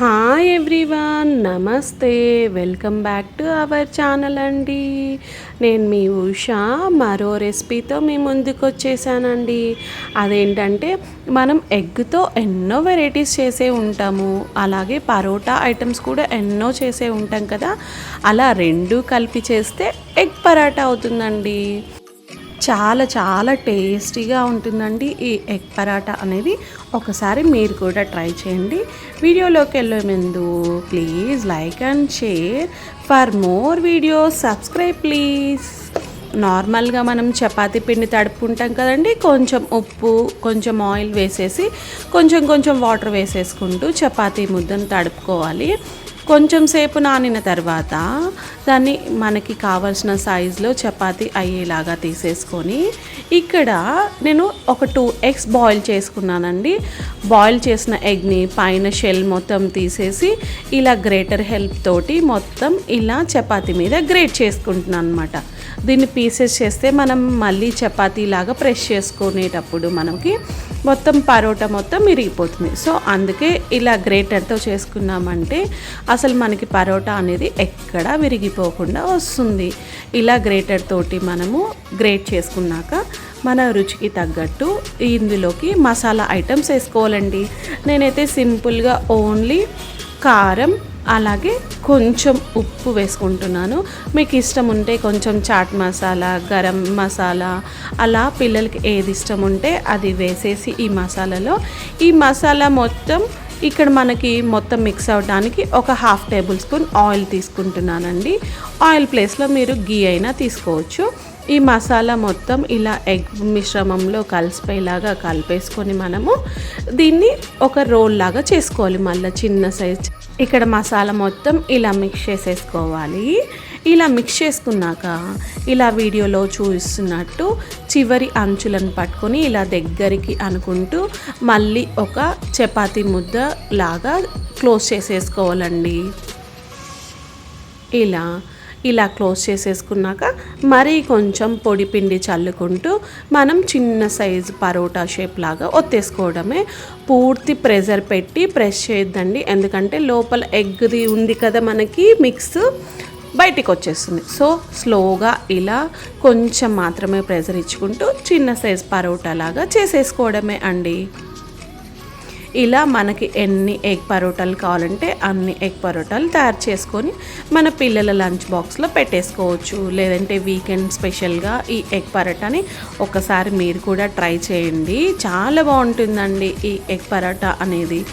Hi everyone నమస్తే. Welcome back to our channel అండి. నేను మీ ఉషా మరో రెసిపీతో మీ ముందుకు వచ్చేసానండి. అదేంటంటే మనం ఎగ్తో ఎన్నో వెరైటీస్ చేసే ఉంటాము. అలాగే పరోటా ఐటమ్స్ కూడా ఎన్నో చేసే ఉంటాం కదా. అలా రెండు కలిపి చేస్తే ఎగ్ పరాటా అవుతుందండి. చాలా చాలా టేస్టీగా ఉంటుందండి. ఈ ఎగ్ పరాటా అనేది ఒకసారి మీరు కూడా ట్రై చేయండి. వీడియోలోకి వెళ్ళే ముందు please like and share. For more videos subscribe please. నార్మల్గా మనం చపాతీ పిండి తడుపుకుంటాం కదండి. కొంచెం ఉప్పు కొంచెం ఆయిల్ వేసేసి కొంచెం కొంచెం వాటర్ వేసేసుకుంటూ చపాతీ ముద్దను తడుపుకోవాలి. కొంచెం సేపు నానిన తర్వాత దాన్ని మనకి కావాల్సిన సైజులో చపాతి అయ్యేలాగా తీసేసుకొని ఇక్కడ నేను ఒక టూ ఎగ్స్ బాయిల్ చేసుకున్నానండి. బాయిల్ చేసిన ఎగ్ని పైన షెల్ మొత్తం తీసేసి ఇలా గ్రేటర్ హెల్ప్ తోటి మొత్తం ఇలా చపాతి మీద గ్రేట్ చేసుకుంటున్నాను అనమాట దీన్ని పీసెస్ చేస్తే మనం మళ్ళీ చపాతీ లాగా ప్రెస్ చేసుకునేటప్పుడు మనకి మొత్తం పరోటా మొత్తం విరిగిపోతుంది. సో అందుకే ఇలా గ్రేటర్తో చేసుకున్నామంటే అసలు మనకి పరోటా అనేది ఎక్కడా విరిగిపోకుండా వస్తుంది. ఇలా గ్రేటర్ తోటి మనము గ్రేట్ చేసుకున్నాక మన రుచికి తగ్గట్టు ఇందులోకి మసాలా ఐటమ్స్ వేసుకోవాలండి. నేనైతే సింపుల్గా ఓన్లీ కారం అలాగే కొంచెం ఉప్పు వేసుకుంటున్నాను. మీకు ఇష్టం ఉంటే కొంచెం చాట్ మసాలా గరం మసాలా అలా పిల్లలకి ఏది ఇష్టం ఉంటే అది వేసేసి ఈ మసాలాలో. ఈ మసాలా మొత్తం ఇక్కడ మనకి మొత్తం మిక్స్ అవడానికి ఒక హాఫ్ టేబుల్ స్పూన్ ఆయిల్ తీసుకుంటున్నానండి ఆయిల్ ప్లేస్లో మీరు గీ అయినా తీసుకోవచ్చు. ఈ మసాలా మొత్తం ఇలా ఎగ్ మిశ్రమంలో కలిసిపోయేలాగా కలిపేసుకొని మనము దీన్ని ఒక రోల్ లాగా చేసుకోవాలి. మళ్ళీ చిన్న సైజ్ ఇక్కడ మసాలా మొత్తం ఇలా మిక్స్ చేసేసుకోవాలి. ఇలా మిక్స్ చేసుకున్నాక ఇలా వీడియోలో చూస్తున్నట్టు చివరి అంచులను పట్టుకొని ఇలా దగ్గరికి అనుకుంటూ మళ్ళీ ఒక చపాతీ ముద్ద లాగా క్లోజ్ చేసేసుకోవాలండి. ఇలా ఇలా క్లోజ్ చేసేసుకున్నాక మరీ కొంచెం పొడి పిండి చల్లుకుంటూ మనం చిన్న సైజు పరోటా షేప్ లాగా ఒత్తేసుకోవడమే. పూర్తి ప్రెజర్ పెట్టి ప్రెస్ చేయొద్దండి. ఎందుకంటే లోపల ఎగ్ది ఉంది కదా మనకి మిక్స్ బయటికి వచ్చేస్తుంది సో స్లోగా ఇలా కొంచెం మాత్రమే ప్రెజర్ ఇచ్చుకుంటూ చిన్న సైజ్ పరోటా లాగా చేసేసుకోవడమే అండి. ఇలా మనకి ఎన్ని ఎగ్ పరోటాలు కావాలంటే అన్ని ఎగ్ పరోటాలు తయారు చేసుకొని మన పిల్లల లంచ్ బాక్స్లో పెట్టేసుకోవచ్చు. లేదంటే వీకెండ్ స్పెషల్గా ఈ ఎగ్ పరోటాని ఒకసారి మీరు కూడా ట్రై చేయండి. చాలా బాగుంటుందండి ఈ ఎగ్ పరోటా అనేది.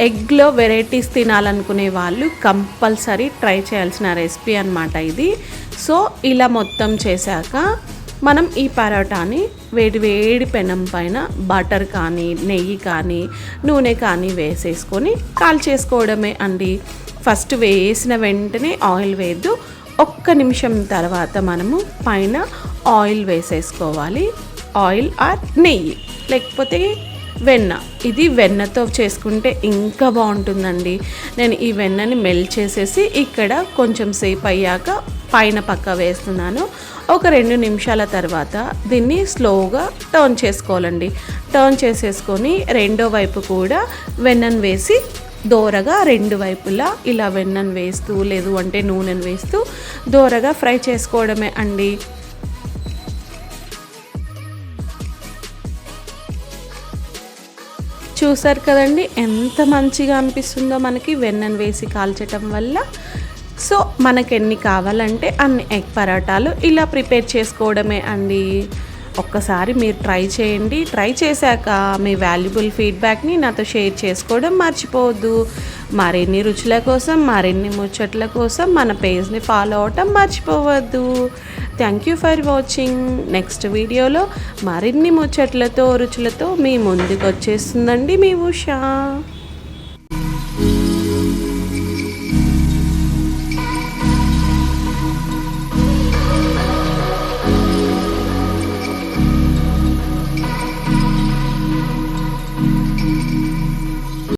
ఎగ్లో వెరైటీస్ తినాలనుకునే వాళ్ళు కంపల్సరీ ట్రై చేయాల్సిన రెసిపీ అనమాట ఇది. సో ఇలా మొత్తం చేశాక మనం ఈ పరోటాని వేడి వేడి పెనం పైన బటర్ కానీ నెయ్యి కానీ నూనె కానీ వేసేసుకొని కాల్ చేసుకోవడమే అండి. ఫస్ట్ వేసిన వెంటనే ఆయిల్ వేయద్దు. ఒక్క నిమిషం తర్వాత మనము పైన ఆయిల్ వేసేసుకోవాలి. ఆయిల్ ఆర్ నెయ్యి. లేకపోతే వెన్న. ఇది వెన్నతో చేసుకుంటే ఇంకా బాగుంటుందండి. నేను ఈ వెన్నని మెల్ట్ చేసేసి ఇక్కడ కొంచెం సేపు అయ్యాక పైన పక్క వేస్తున్నాను. ఒక రెండు నిమిషాల తర్వాత దీన్ని స్లోగా టర్న్ చేసుకోవాలండి. టర్న్ చేసేసుకొని రెండో వైపు కూడా వెన్నను వేసి దోరగా రెండు వైపులా ఇలా వెన్నను వేస్తూ లేదు అంటే నూనెను వేస్తూ దోరగా ఫ్రై చేసుకోవడమే అండి. చూసారు కదండి ఎంత మంచిగా అనిపిస్తుందో మనకి వెన్నను వేసి కాల్చటం వల్ల. సో మనకు ఎన్ని కావాలంటే అన్ని ఎగ్ పరాటాలు ఇలా ప్రిపేర్ చేసుకోవడమే అండి. ఒక్కసారి మీరు ట్రై చేయండి. ట్రై చేశాక మీ వాల్యుబుల్ ఫీడ్బ్యాక్ని నాతో షేర్ చేసుకోవడం మర్చిపోవద్దు. మరిన్ని రుచుల కోసం మరిన్ని ముచ్చట్ల కోసం మన పేజ్ని ఫాలో అవటం మర్చిపోవద్దు. Thank you for watching next వీడియోలో మరిన్ని ముచ్చట్లతో రుచులతో మీ ముందుకు వచ్చేస్తుందండి మీ ఉషా.